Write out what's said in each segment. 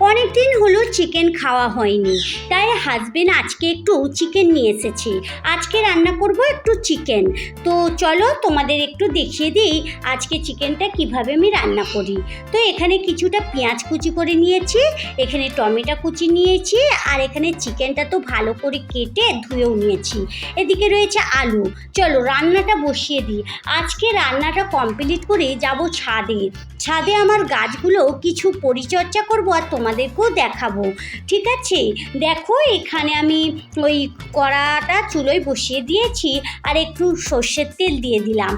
অনেকদিন হলো চিকেন খাওয়া হয়নি। তাই হাজবেন্ড আজকে একটু চিকেন নিয়ে এসেছে। আজকে রান্না করব একটু চিকেন তো চলো তোমাদের একটু দেখিয়ে দিই আজকে চিকেনটা কীভাবে আমি রান্না করি। তো এখানে কিছুটা পেঁয়াজ কুচি করে নিয়েছি, এখানে টমেটো কুচি নিয়েছি, আর এখানে চিকেনটা তো ভালো করে কেটে ধুয়েও নিয়েছি। এদিকে রয়েছে আলু। চলো রান্নাটা বসিয়ে দিই। আজকে রান্নাটা কমপ্লিট করে যাব ছাদে। ছাদে আমার গাছগুলো কিছু পরিচর্যা করব আর তোমাদেরকেও দেখাবো, ঠিক আছে? দেখো, এখানে আমি ওই কড়াটা চুলোয় বসিয়ে দিয়েছি আর একটু সর্ষের তেল দিয়ে দিলাম।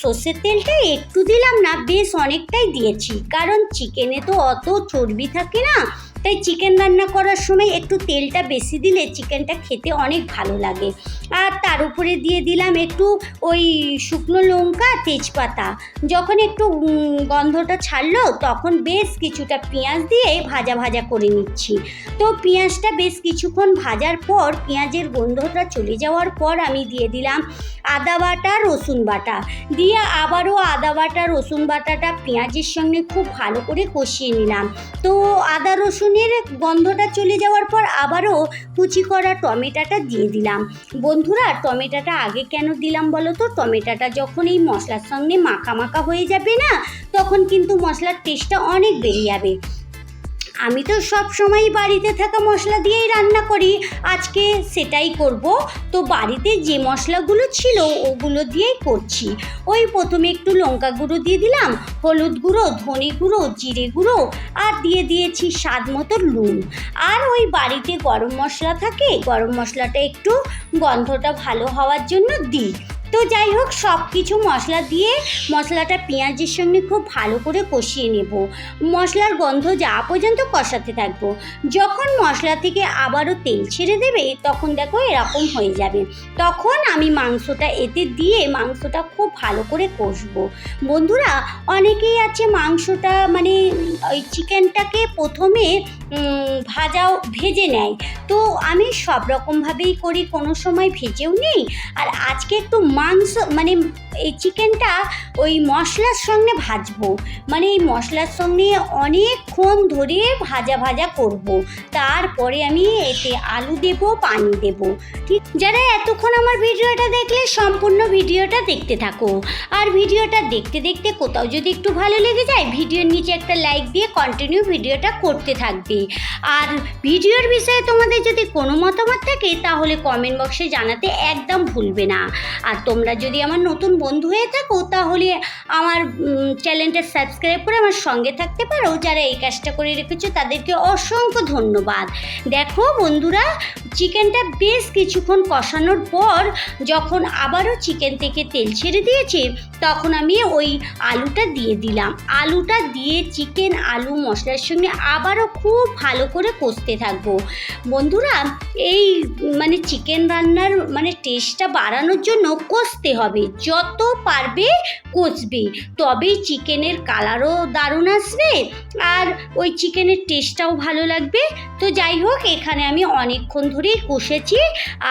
সর্ষের তেলটা একটু দিলাম না, বেশ অনেকটাই দিয়েছি, কারণ চিকেনে তো অত চর্বি থাকে না তাই চিকেন রান্না করার সময় একটু তেলটা বেশি দিলে চিকেনটা খেতে অনেক ভালো লাগে। আর তার উপরে দিয়ে দিলাম একটু ওই শুকনো লঙ্কা, তেজপাতা। যখন একটু গন্ধটা ছাড়লো, তখন বেশ কিছুটা পেঁয়াজ দিয়ে ভাজা ভাজা করে নিচ্ছি। তো পেঁয়াজটা বেশ কিছুক্ষণ ভাজার পর, পেঁয়াজের গন্ধটা চলে যাওয়ার পর আমি দিয়ে দিলাম আদা বাটা, রসুন বাটা। দিয়ে আবারও আদা বাটা, রসুন বাটাটা পেঁয়াজের সঙ্গে খুব ভালো করে কষিয়ে নিলাম। তো আদা রসুনের গন্ধটা চলে যাওয়ার পর আবারও কুচি করা টমেটোটা দিয়ে দিলাম। বন্ধুরা, টমেটোটা আগে কেন দিলাম বলো তো? টমেটোটা যখন এই মশলার সঙ্গে মাখা মাখা হয়ে যাবে না, তখন কিন্তু মশলার টেস্টটা অনেক বেরিয়ে যাবে। আমি তো সব সময় বাড়িতে থাকা মশলা দিয়েই রান্না করি। আজকে সেটাই করব। তো বাড়িতে যে মশলাগুলো ছিল, ওগুলো দিয়েই করছি। ওই প্রথমে একটু লঙ্কা গুঁড়ো দিয়ে দিলাম, হলুদ গুঁড়ো, ধনে গুঁড়ো, জিরে গুঁড়ো, আর দিয়ে দিয়েছি স্বাদ মতো নুন। আর ওই বাড়িতে গরম মশলা থাকে, গরম মশলাটা একটু গন্ধটা ভালো হওয়ার জন্য দিই। তো যাই হোক সব কিছু মশলা দিয়ে মশলাটা পেঁয়াজের সঙ্গে খুব ভালো করে কষিয়ে নেব। মশলার গন্ধ যাওয়া পর্যন্ত কষাতে থাকব। যখন মশলা থেকে আবারও তেল ছেড়ে দেবে, তখন দেখো এরকম হয়ে যাবে। তখন আমি মাংসটা এতে দিয়ে মাংসটা খুব ভালো করে কষবো। বন্ধুরা, অনেকেই আছে মাংসটা মানে ওই চিকেনটাকে প্রথমে ভাজাও ভেজে নেয়। তো আমি সব রকমভাবেই করি, কোনো সময় ভেজেও নেই। আর আজকে একটু মাংস মানে এই চিকেনটা ওই মশলার সঙ্গে ভাজবো। মানে এই মশলার সঙ্গে অনেকক্ষণ ধরে ভাজা ভাজা করব। তারপরে আমি এতে আলু দেব, পানি দেব। ঠিক, যারা এতক্ষণ আমার ভিডিওটা দেখলে সম্পূর্ণ ভিডিওটা দেখতে থাকো। আর ভিডিওটা দেখতে দেখতে কোথাও যদি একটু ভালো লেগে যায়, ভিডিওর নিচে একটা লাইক দিয়ে কন্টিনিউ ভিডিওটা করতে থাকবে। আর ভিডিওর বিষয়ে তোমাদের যদি কোনো মতামত থাকে, তাহলে কমেন্ট বক্সে জানাতে একদম ভুলবে না। আর তোমরা যদি আমার নতুন বন্ধু হয়ে থাকো, তাহলে আমার চ্যানেলটা সাবস্ক্রাইব করে আমার সঙ্গে থাকতে পারো। যারা এই কাজটা করে রেখেছো, তাদেরকে অসংখ্য ধন্যবাদ। দেখো বন্ধুরা, চিকেনটা বেশ কিছুক্ষণ কষানোর পর যখন আবারও চিকেন থেকে তেল ছেড়ে দিয়েছে, তখন আমি ওই আলুটা দিয়ে দিলাম। আলুটা দিয়ে চিকেন, আলু, মশলার সঙ্গে আবারও খুব ভালো করে কষতে থাকব। বন্ধুরা, এই মানে চিকেন রান্নার মানে টেস্টটা বাড়ানোর জন্য কষতে হবে, যত পারবে কষবে। তবেই চিকেনের কালারও দারুণ আসবে আর ওই চিকেনের টেস্টটাও ভালো লাগবে। তো যাই হোক, এখানে আমি অনেকক্ষণ ধরেই কষেছি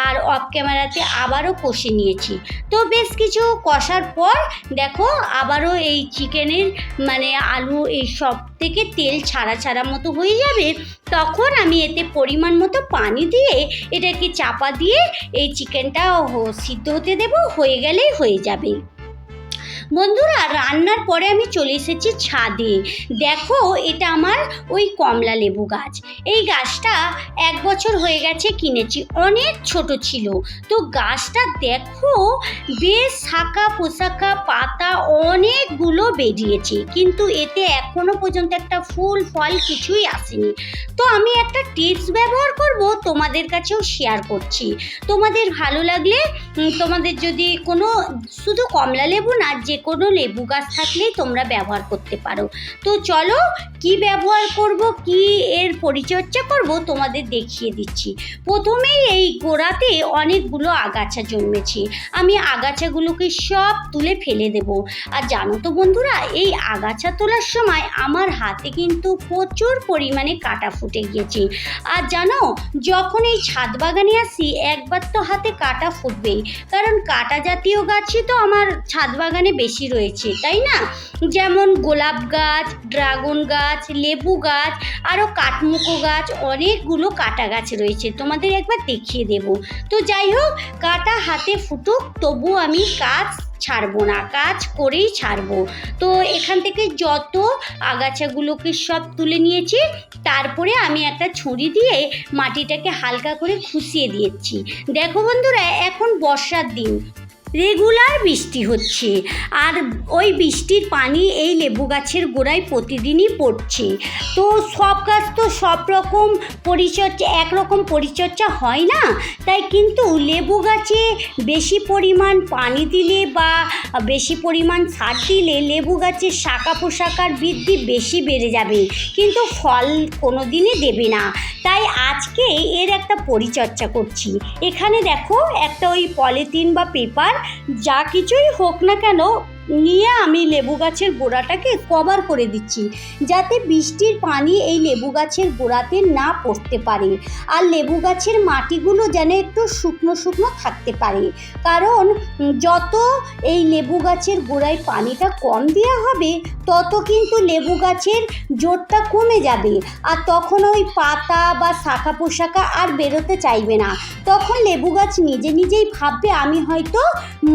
আর অফ ক্যামেরাতে আবারও কষে নিয়েছি। তো বেশ কিছু কষার পর দেখো, আবারও এই চিকেনের মানে আলু এই সব থেকে তেল ছাড়া ছাড়া মতো হয়ে যাবে, তখন আমি এতে পরিমাণ মতো পানি দিয়ে এটাকে চাপা দিয়ে এই চিকেনটা সিদ্ধ হতে দেবো, হয়ে গেলেই হয়ে যাবে। বন্ধুরা, রান্নার পরে আমি চলে এসেছি ছাদে। দেখো, এটা আমার ওই কমলা লেবু গাছ। এই গাছটা এক বছর হয়ে গেছে কিনেছি, অনেক ছোট ছিল। তো গাছটা দেখো, বেশ শাখা পোশাকা পাতা অনেকগুলো বেরিয়েছে। কিন্তু এতে এখনও পর্যন্ত একটা ফুল, ফল কিছুই আসেনি। তো আমি একটা টিপস ব্যবহার করব, তোমাদের কাছেও শেয়ার করছি। তোমাদের ভালো লাগলে তোমাদের যদি কোনো শুধু কমলা লেবু না, যে কোনো লেবু গাছ থাকলেই তোমরা ব্যবহার করতে পারো। তো চলো, কি ব্যবহার করব, কি এর পরিচর্যা করব তোমাদের দেখিয়ে দিচ্ছি। প্রথমেই এই গোড়াতে অনেকগুলো আগাছা জন্মেছে। আমি আগাছাগুলোকে সব তুলে ফেলে দেব। আর জানো তো বন্ধুরা, এই আগাছা তোলার সময় আমার হাতে কিন্তু প্রচুর পরিমাণে কাটা ফুটে গিয়েছে। আর জানো, যখন এই ছাদ বাগানে আসি, একবার তো হাতে কাটা ফুটবেই। কারণ কাটা জাতীয় গাছই তো আমার ছাদ বাগানে বেশি রয়েছে, তাই না? যেমন গোলাপ গাছ, ড্রাগন গাছ, লেবু গাছ আরও কাঠমুকো গাছ, অনেকগুলো কাটা গাছ রয়েছে। তোমাদের একবার দেখিয়ে দেব। তো যাই হোক, কাটা হাতে ফুটুক, তবু আমি কাজ ছাড়বো না, কাজ করেই ছাড়বো। তো এখান থেকে যত আগাছাগুলোকে সব তুলে নিয়েছি, তারপরে আমি একটা ছুরি দিয়ে মাটিটাকে হালকা করে খুশিয়ে দিয়েছি। দেখো বন্ধুরা, এখন বর্ষার দিন। রেগুলার বৃষ্টি হচ্ছে। আর ওই বৃষ্টির পানি এই লেবু গাছের গোড়ায় প্রতিদিনই পড়ছে। তো সব গাছ তো সব রকম পরিচর্যা একরকম পরিচর্যা হয় না? তাই কিন্তু লেবু গাছে বেশি পরিমাণ পানি দিলে বা বেশি পরিমাণ সার দিলে লেবু গাছের শাখা পোশাকার বৃদ্ধি বেশি বেড়ে যাবে। কিন্তু ফল কোনো দিনই দেবে না। তাই আজকে এর একটা পরিচর্যা করছি। এখানে দেখো একটা ওই পলিথিন বা পেপার যা কিছুই হোক না কেন নিয়ে আমি লেবু গাছের গোড়াটাকে কভার করে দিচ্ছি, যাতে বৃষ্টির পানি এই লেবু গাছের গোড়াতে না পড়তে পারে। আর লেবু গাছের মাটিগুলো যেন একটু শুকনো শুকনো থাকতে পারে। কারণ যত এই লেবু গাছের গোড়ায় পানিটা কম দেওয়া হবে, তত কিন্তু লেবু গাছের জোরটা কমে যাবে। আর তখন ওই পাতা বা শাখা পোশাকা আর বেরোতে চাইবে না। তখন লেবু গাছ নিজে নিজেই ভাববে, আমি হয়তো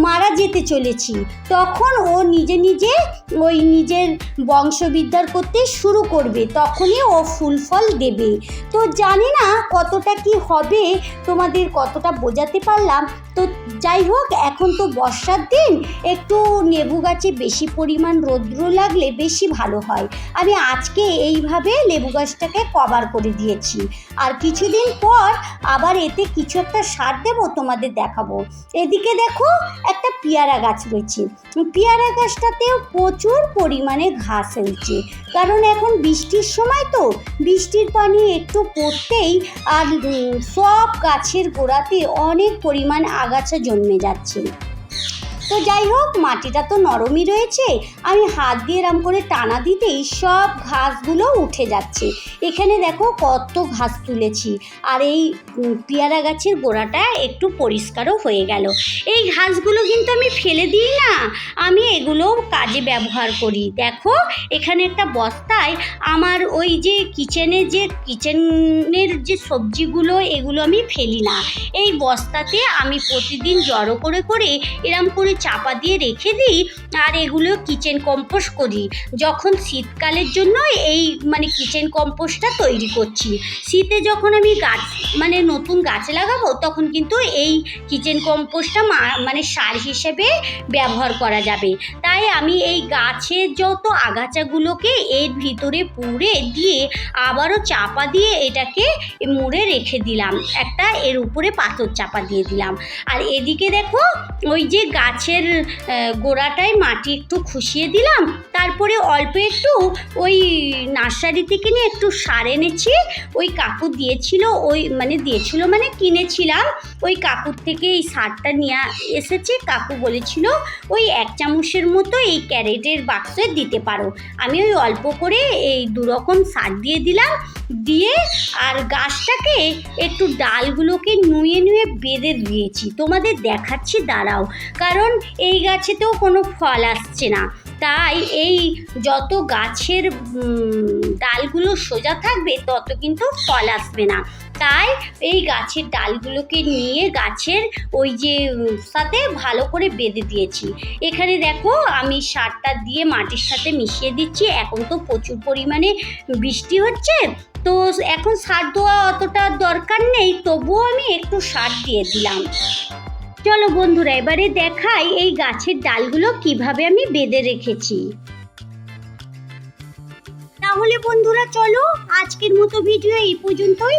মারা যেতে চলেছি। তখন ও নিজে নিজে ওই নিজের বংশবিদ্যার করতে শুরু করবে। তখনই ও ফুল ফল দেবে। তো জানি না কতটা কি হবে, তোমাদের কতটা বোঝাতে পারলাম। তো যাই হোক, এখন তো বর্ষার দিন। একটু লেবু গাছে বেশি পরিমাণ রৌদ্র লাগলে বেশি ভালো হয়। আমি আজকে এইভাবে লেবু গাছটাকে কভার করে দিয়েছি। আর কিছুদিন পর আবার এতে কিছু একটা সার দেবো, তোমাদের দেখাবো। এদিকে দেখো একটা পেয়ারা গাছ রয়েছে। পেয়ারা গাছটাতেও প্রচুর পরিমাণে ঘাস হয়েছে। কারণ এখন বৃষ্টির সময় তো, বৃষ্টির পানি একটু পড়তেই আর সব গাছের গোড়াতে অনেক পরিমাণ আগাছা জন্মে যাচ্ছে। তো যাই হোক, মাটিটা তো নরমই রয়েছে। আমি হাত দিয়ে এরম করে টানা দিতেই সব ঘাসগুলো উঠে যাচ্ছে। এখানে দেখো কত ঘাস তুলেছি। আর এই পেয়ারা গাছের গোড়াটা একটু পরিষ্কারও হয়ে গেল। এই ঘাসগুলো কিন্তু আমি ফেলে দিই না। আমি এগুলো কাজে ব্যবহার করি। দেখো, এখানে একটা বস্তায় আমার ওই যে কিচেনে যে, কিচেনের যে সবজিগুলো, এগুলো আমি ফেলি না। এই বস্তাতে আমি প্রতিদিন জড়ো করে করে এরম করে চাপা দিয়ে রেখে দিই আর এগুলো কিচেন কম্পোস্ট করি। যখন শীতকালের জন্য এই মানে কিচেন কম্পোস্টটা তৈরি করছি। শীতে যখন আমি গাছ মানে নতুন গাছ লাগাবো, তখন কিন্তু এই কিচেন কম্পোস্টটা মানে সার হিসেবে ব্যবহার করা যাবে। তাই আমি এই গাছের যত আগাছাগুলোকে এর ভিতরে পুড়ে দিয়ে আবারও চাপা দিয়ে এটাকে মুড়ে রেখে দিলাম। একটা এর উপরে পাথর চাপা দিয়ে দিলাম। আর এদিকে দেখো, ওই যে গাছের গোড়াটায় মাটি একটু খুশিয়ে দিলাম। তারপরে অল্প একটু ওই নার্সারি থেকে নিয়ে একটু সার এনেছি। ওই কাকু দিয়েছিল, ওই মানে দিয়েছিল মানে কিনেছিলাম। ওই কাকুর থেকে এই সারটা নিয়ে এসেছে। কাকু বলেছিল, ওই এক চামচের মতো এই ক্যারেটের বাক্সে দিতে পারো। আমি ওই অল্প করে এই দুরকম সার দিয়ে দিলাম। দিয়ে আর গাছটাকে একটু ডালগুলোকে নুয়ে নুয়ে বেঁধে দিয়েছি। তোমাদের দেখাচ্ছি, দাঁড়াও। কারণ এই গাছেতেও কোনো ফল আসছে না। তাই এই যত গাছের ডালগুলো সোজা থাকবে, তত কিন্তু ফল আসবে না। তাই এই গাছের ডালগুলোকে নিয়ে গাছের ওই যে সাথে ভালো করে বেঁধে দিয়েছি। এখানে দেখো আমি সারটা দিয়ে মাটির সাথে মিশিয়ে দিচ্ছি। এখন তো প্রচুর পরিমাণে বৃষ্টি হচ্ছে। তো এখন সার দেওয়া অতটা দরকার নেই, তবুও আমি একটু সার দিয়ে দিলাম। চলো বন্ধুরা, এবারে দেখাই এই গাছের ডালগুলো কীভাবে আমি বেঁধে রেখেছি। তাহলে বন্ধুরা, চলো আজকের মতো ভিডিও এই পর্যন্তই।